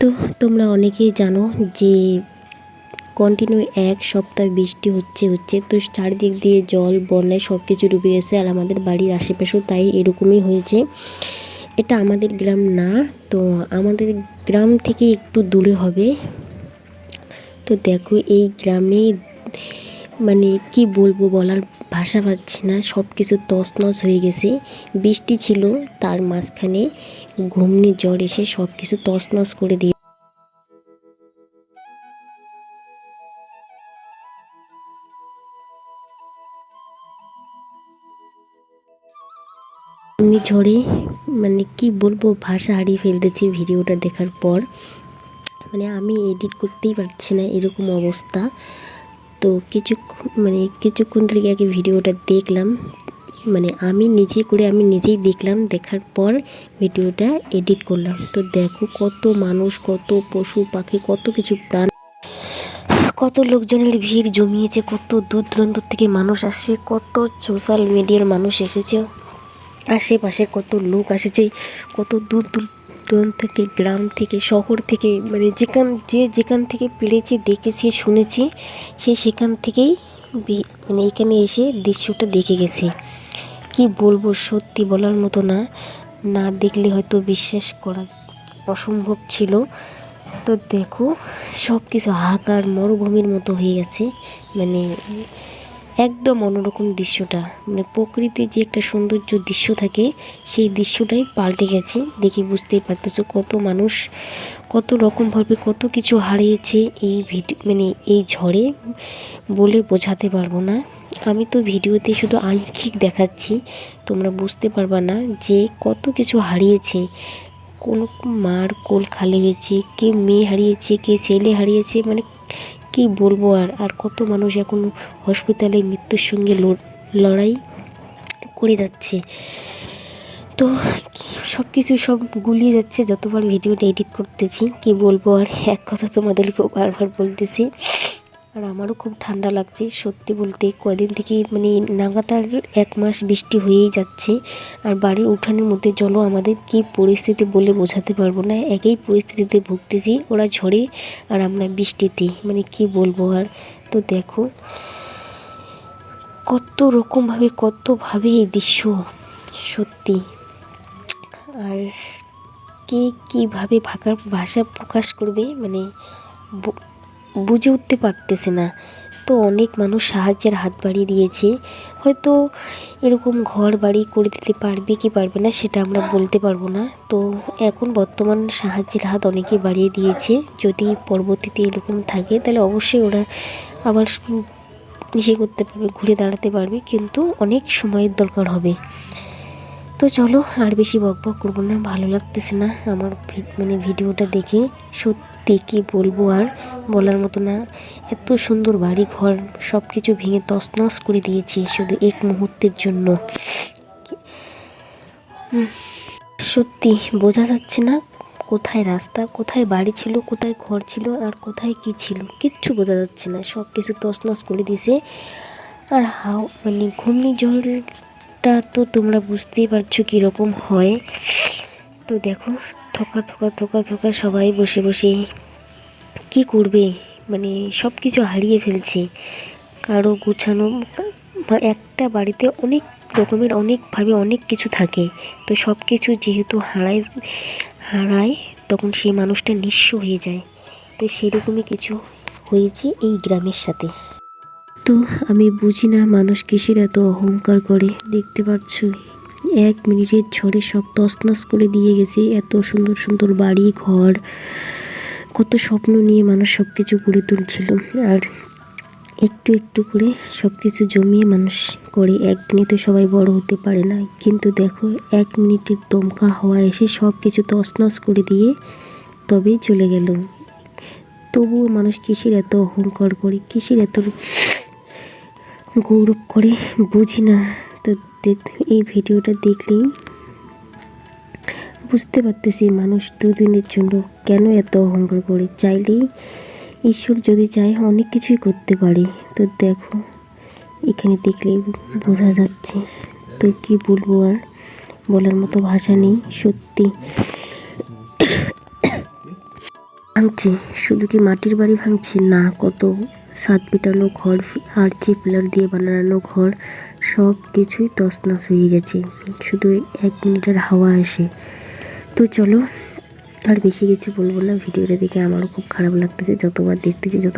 তো তোমরা অনেকেই জানো যে কন্টিনিউ এক সপ্তাহ বৃষ্টি হচ্ছে হচ্ছে। তো চারিদিক দিয়ে জল বন্যায় সব কিছু ডুবে গেছে আর আমাদের বাড়ির আশেপাশেও তাই এরকমই হয়েছে। এটা আমাদের গ্রাম না, তো আমাদের গ্রাম থেকে একটু দূরে হবে। তো দেখো এই গ্রামে মানে কি বলব বলার ভাষা পাচ্ছি না সব কিছু তছনছ হয়ে গেছে। বৃষ্টি ছিল, তার মাঝখানে ঘূর্ণি ঝড় এসে সব কিছু তছনছ করে দিয়ে ঘূর্ণি ঝড়ে মানে কি বলব ভাষা হারিয়ে ফেলতেছি ভিডিওটা দেখার পর। মানে আমি এডিট করতেই পারছি না এরকম অবস্থা। তো কিছু মানে কিছুক্ষণ থেকে আগে ভিডিওটা দেখলাম। মানে আমি নিজে করে আমি নিজেই দেখলাম, দেখার পর ভিডিওটা এডিট করলাম। তো দেখো কত মানুষ, কত পশু পাখি, কত কিছু প্রাণ। কত লোকজনের ভিড় জমিয়েছে, কত দূর দূরান্ত থেকে মানুষ আসছে কত সোশ্যাল মিডিয়ার মানুষ এসেছে। আশেপাশে কত লোক এসেছে কত দূর দূর দূরান্ত থেকে, গ্রাম থেকে, শহর থেকে মানে যেখান, যে যেখান থেকে পেরেছি, দেখেছি, শুনেছি, সে সেখান থেকেই মানে এখানে এসে দৃশ্যটা দেখে গেছে। কি বলব, সত্যি বলার মতো না। না দেখলে হয়তো বিশ্বাস করা অসম্ভব ছিল। তো দেখো সব কিছু হাহাকার, মরুভূমির মতো হয়ে গেছে। মানে একদম অন্যরকম দৃশ্যটা। মানে প্রকৃতির যে একটা সৌন্দর্য দৃশ্য থাকে, সেই দৃশ্যটাই পাল্টে গেছে দেখে বুঝতেই পারতেছো কত মানুষ কত রকমভাবে কত কিছু হারিয়েছে এই ভিডিও মানে এই ঝড়ে বলে বোঝাতে পারব না। আমি তো ভিডিওতে শুধু আংশিক দেখাচ্ছি, তোমরা বুঝতে পারবা না যে কত কিছু হারিয়েছে। কোনো মার কোল খালি হয়েছে, কে মেয়ে হারিয়েছে, কে ছেলে হারিয়েছে মানে কি বলব আর আর কত মানুষ এখন হসপিটালে মৃত্যুর সঙ্গে লড়- লড়াই করে যাচ্ছে। তো সব কিছু সব গুলিয়ে যাচ্ছে, যতবার ভিডিওটা এডিট করতেছি, কি বলব আর, এক কথা তোমাদেরকেও বারবার বলতেছি। আর আমারও খুব ঠান্ডা লাগছে। সত্যি বলতে কদিন থেকে মানে নাগাতার এক মাস বৃষ্টি হয়েই যাচ্ছে। আর বাড়ির উঠানের মধ্যে জলও আমাদের কি পরিস্থিতি বলে বোঝাতে পারব না। একই পরিস্থিতিতে ভুগতেছি, ওরা ঝড়ে আর আমরা বৃষ্টিতে। মানে কি বলব আর? তো দেখো, কত রকমভাবে, কতভাবে এই দৃশ্য, সত্যি। আর কে কীভাবে ভাষা প্রকাশ করবে? মানে বুঝে উঠতে পারতেছে না। তো অনেক মানুষ সাহায্যের হাত বাড়িয়ে দিয়েছে। হয়তো এরকম ঘর বাড়ি করে দিতে পারবে কি পারবে না সেটা আমরা বলতে পারব না। তো এখন বর্তমান সাহায্যের হাত অনেকেই বাড়িয়ে দিয়েছে। যদি পরবর্তীতে এরকম থাকে তাহলে অবশ্যই ওরা আবার ইসে করতে পারবে, ঘুরে দাঁড়াতে পারবে। কিন্তু অনেক সময়ের দরকার হবে। তো চলো আর বেশি বক বক করব না, ভালো লাগতেছে না আমার মানে ভিডিওটা দেখে। সত্যি কি বলব আর বলার মতো না। এত সুন্দর বাড়ি ঘর সব কিছু ভেঙে তছনছ করে দিয়েছে শুধু এক মুহূর্তের জন্য। সত্যি বোঝা যাচ্ছে না কোথায় রাস্তা, কোথায় বাড়ি ছিল, কোথায় ঘর ছিল আর কোথায় কি ছিল। কিচ্ছু বোঝা যাচ্ছে না সব কিছু তছনছ করে দিয়েছে। আর হাও মানে ঘূর্ণিঝড়টা তো তোমরা বুঝতেই পারছ কীরকম হয়। তো দেখো থোকা থোকা থোকা থোকা সবাই বসে বসে কি করবে? মানে সব কিছু হারিয়ে ফেলছে। কারও গুছানো একটা বাড়িতে অনেক রকমের অনেকভাবে অনেক কিছু থাকে। তো সব কিছু যেহেতু হারায় হারায়, তখন সেই মানুষটা নিঃস্ব হয়ে যায়। তো সেরকমই কিছু হয়েছে এই গ্রামের সাথে। তো আমি বুঝি না মানুষ কিসের এত অহংকার করে, দেখতে পাচ্ছ? এক মিনিটের ঝড়ে সব তছনছ করে দিয়ে গেছে। এত সুন্দর সুন্দর বাড়ি, ঘর, কত স্বপ্ন নিয়ে মানুষ সব কিছু গড়ে তুলছিল। আর একটু একটু করে সব কিছু জমিয়ে মানুষ করে। একদিনে তো সবাই বড় হতে পারে না। কিন্তু দেখো, এক মিনিটের দমকা হওয়া এসে সব কিছু তছনছ করে দিয়ে তবেই চলে গেল। তবুও মানুষ কিসের এত অহংকার করে, কিসের এত গৌরব করে, বুঝি না। এই ভিডিওটা দেখলেই বুঝতে পারতেছি মানুষ দুদিনের জন্য কেন এত অহংকার করে। চাইলেই ঈশ্বর যদি চায়, অনেক কিছুই করতে পারে। তো দেখো, এখানে দেখলেই বোঝা যাচ্ছে। তো কি বলব আর? বলার মতো ভাষা নেই, সত্যি। ভাঙছে, শুধু কি মাটির বাড়ি ভাঙছে? না, কত সাত পিটানো ঘর, আর চিপলার দিয়ে বানানো ঘর সব কিছুই তছনছ হয়ে গেছে। শুধু এক মিনিটের হাওয়া আসে তো চলো, আর বেশি কিছু বলব না, ভিডিওটা দেখে আমারও খুব খারাপ লাগতেছে, যতবার দেখতেছি যত